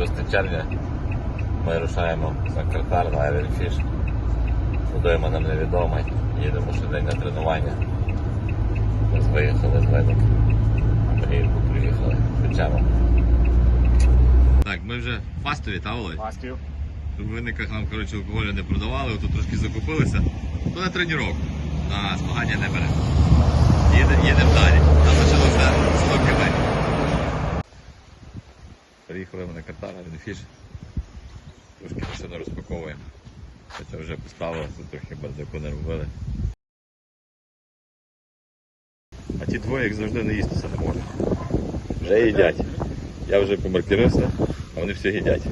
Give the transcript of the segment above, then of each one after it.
6 червня. Ми рушаємо за Картар на Айвенфіш. Будуємо нам невідоме. Їдемо щодень на тренування. Ми виїхали з видом. Приїхали, приїхали. Печемо. Так, ми вже в фастові, та Володь? Пастів. Щоб в виниках нам коротше, алкоголю не продавали, тут трошки закупилися. То на тренування. На змагання не бере. Їдемо їдем далі. Нам лишилося 100 км. Приїхали ми на Картара, Вінфіш. Трошки машину розпаковуємо. Хоча вже поставили, тут трохи бардаку не робили. А ті двоє, як завжди, не їстися не можуть. Вже їдять. Я вже помаркірився, а вони всі їдять.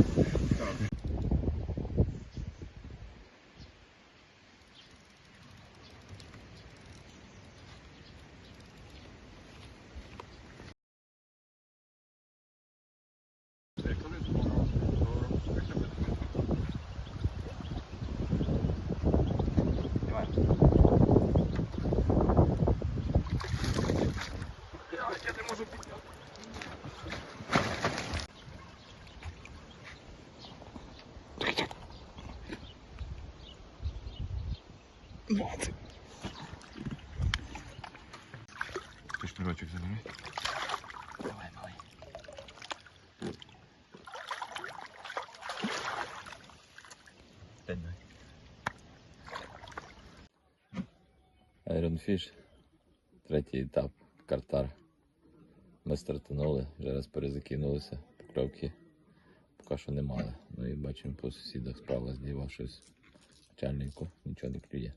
Ти шнурочок забери. Давай, давай. Iron Fish. Третій етап. Картар. Ми стартанули, вже раз перезакинулися, покльовки поки що не мали. Ну і бачимо по сусідах справа зліва щось печальненько, нічого не клює.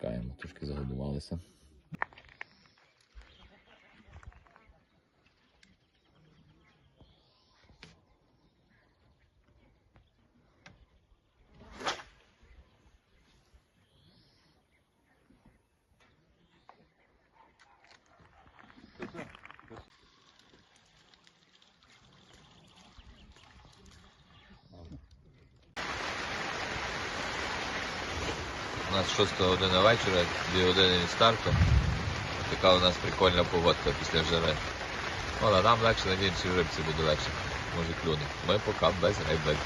Чекаємо, трошки загодувалися. Нас 6 година вечора, 2 години від старту. Така у нас прикольна погодка після жари. Ну, а нам легше, надіємося, в рибці буде легше. Може клюне. Ми поки без риби.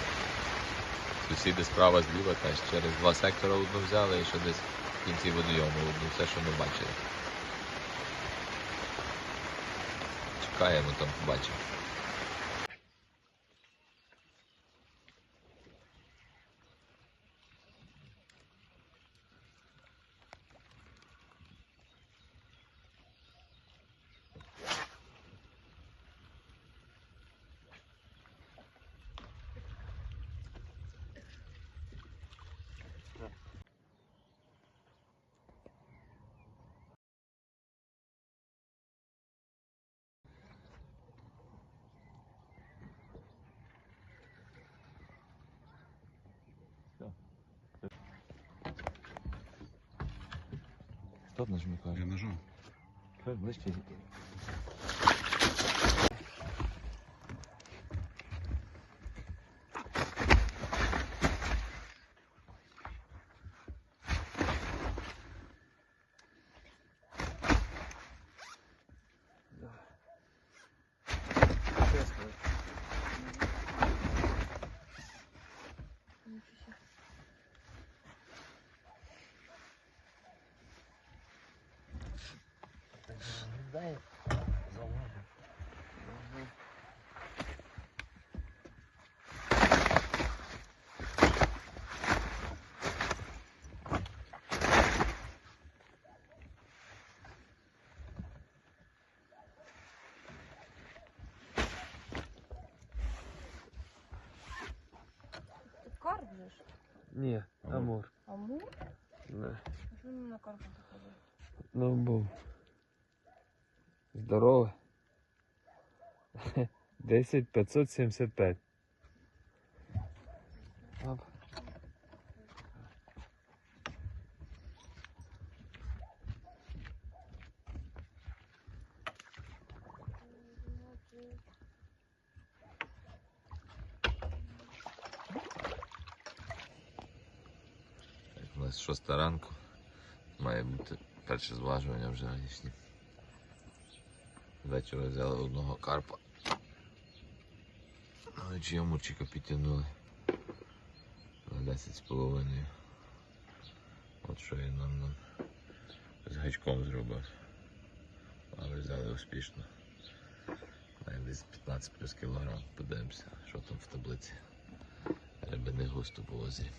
Сусіди справа зліва теж через два сектора одну взяли і ще десь в кінці водойому одну, все, що ми бачили. Чекаємо там, побачимо. Хто нажме Я ножом. Ближче. Карп же ж. Ні, амур. Амур? Не. А що він на карпа заходив? Ну був. Здоровий. 10 575. Оп. У нас шоста ранку. Має бути перше зважування вже ранішнє. Ввечері взяли одного карпа. Але чи амурчика підтягнули на 10 з половиною. От що він нам, нам з гачком зробив. Але взяли успішно. Десь 15 плюс кілограм. Подивимося, що там в таблиці. Риби не густо по возі.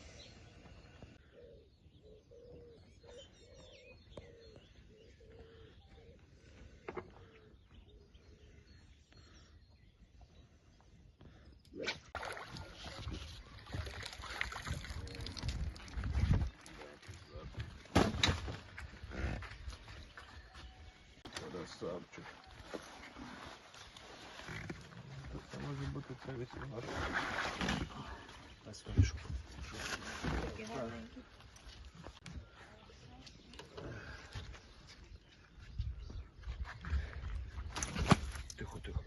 Красавчик. Це може бути 30 год. Такий гарненький. Тихо, тихо.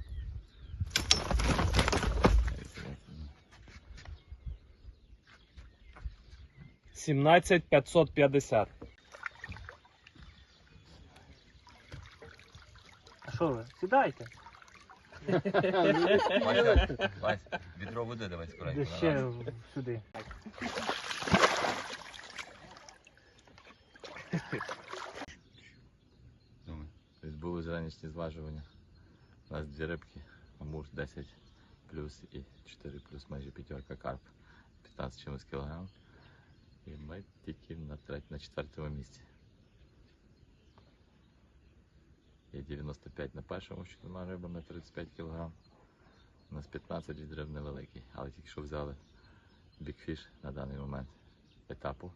Сімнадцять п'ятсот п'ятдесят. А що ви? Сідайте. Вася, Вася, відро води давай скоренько. Ще сюди. Відбулись ранішні зважування. У нас дві рибки, амур 10 плюс і 4 плюс майже п'ятерка карп. 15 чимось кілограм. І ми тільки на, на четвертому місці. Є 95 на першому, з чотирма рибами 35 кг. У нас 15 від риб невеликий, але тільки що взяли бікфіш на даний момент етапу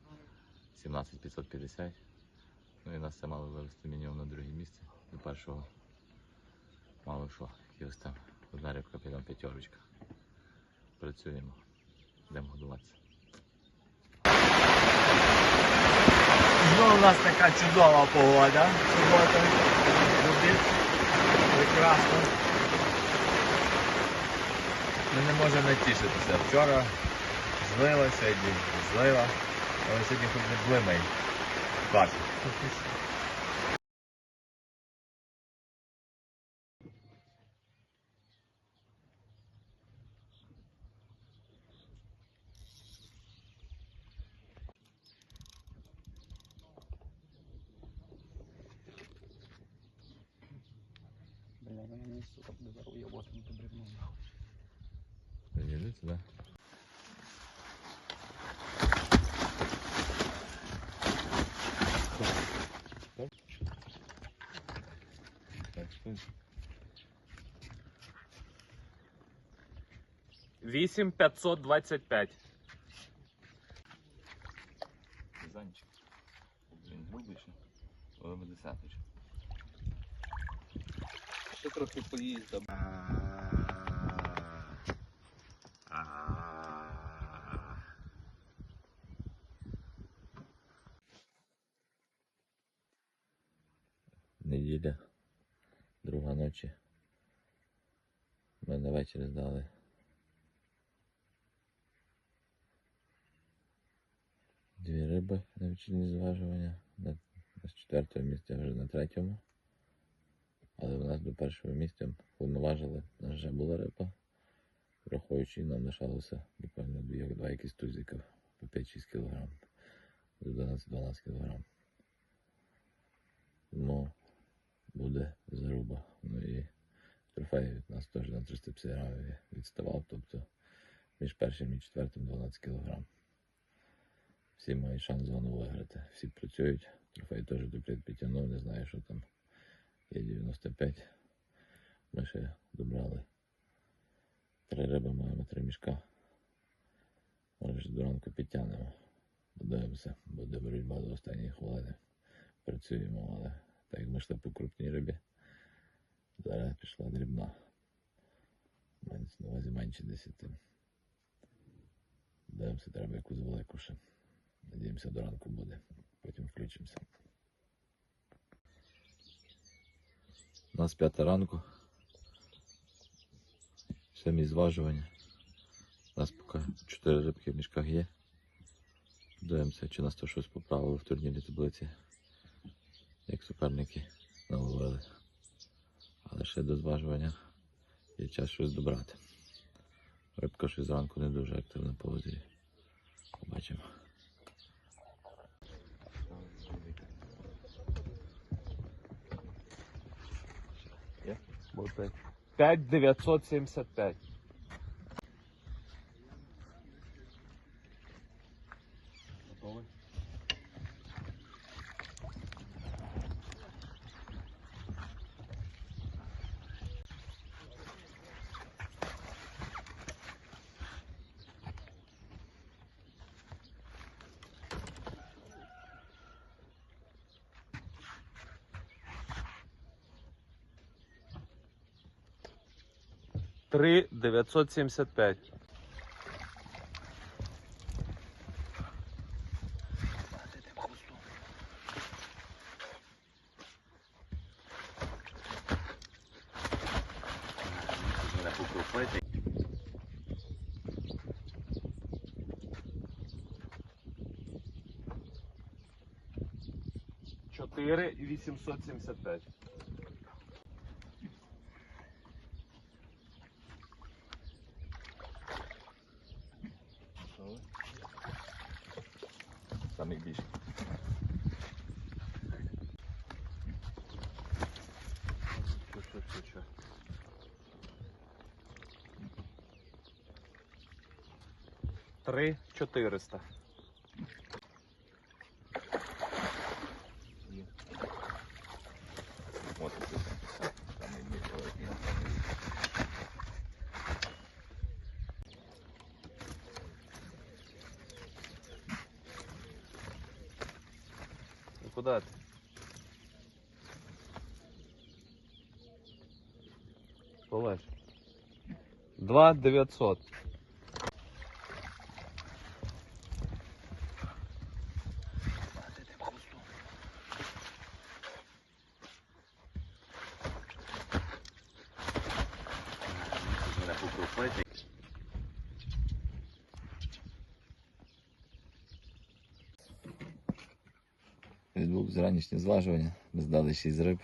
17550. Ну і нас це мало вивести мінімум на друге місце. До першого мало що, якось там одна рибка піде п'ятерочка. Працюємо, йдемо годуватися. Знову у нас така чудова погода. Субота. Прекрасно. Ми не можемо натішитися. Вчора злила, сьогодні злила, але сьогодні хоч не блимай. Класно. Бля, я мені сука буду уйобати на бревно. Подивіться, да? Так, що? Вісім п'ятсот двадцять п'ять. Занчик. Він грубий ще, але буде десяточок. Ще трохи поїздом. Неділя, друга ночі. Ми на вечір здали. Дві риби на вечірні зважування. З четвертого місця вже на третьому. Але в нас до першого місця повноважили. Нас вже була риба. Враховуючи, нам лишалося буквально два якісь тузика по 5-6 кг. 12-12 кг. Ну, буде заруба. Ну і трофей від нас теж на 350 грамів відставав, тобто між першим і четвертим 12 кг. Всі мають шанс зону виграти. Всі працюють. Трофей теж дуплет підтягнув, не знаю, що там. Є 95. Ми ще добрали. Три риби маємо три мішка. Може до ранку підтягнемо. Подивимося, буде боротьба до останньої хвилини. Працюємо, але так як ми йшли по крупній рибі, зараз пішла дрібна. На увазі менше 10. Дивимося, треба якусь велику ще. Надіємося, до ранку буде. Потім включимося. У нас п'ята ранку. Самі зважування. У нас поки 4 рибки в мішках є. Дивимося, чи нас то щось поправило в турнірній таблиці як суперники наловили. Але ще до зважування є час щось добрати. Рибка ще зранку не дуже активна по. Побачимо. Молодець. 5975. 3 975. Чотири вісімсот сімдесят п'ять. 3 400. Вот Куда ты? Полежь. 2 900. Відбув зранішнє зважування. Ми здали 6 риб.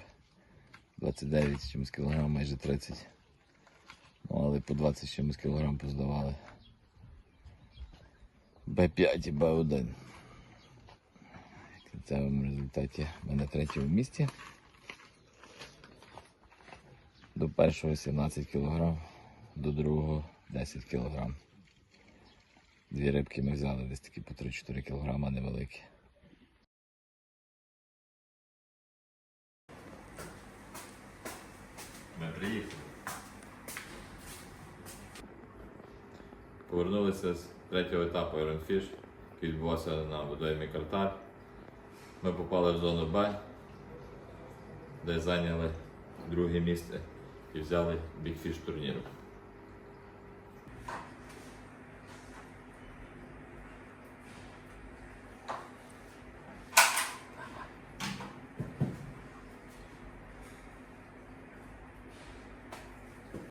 29 чимось кілограм, майже 30. Ну, але по 20 чимось кілограм поздавали. Б5 і Б1. В кінцевому результаті ми на третьому місці. До першого 17 кілограм, до другого 10 кілограм. Дві рибки ми взяли десь такі по 3-4 кілограма невеликі. Ми приїхали. Повернулися з третього етапу Iron Fish, який відбувався на водоймі Картар. Ми попали в зону Б, де зайняли друге місце і взяли Fish турніру.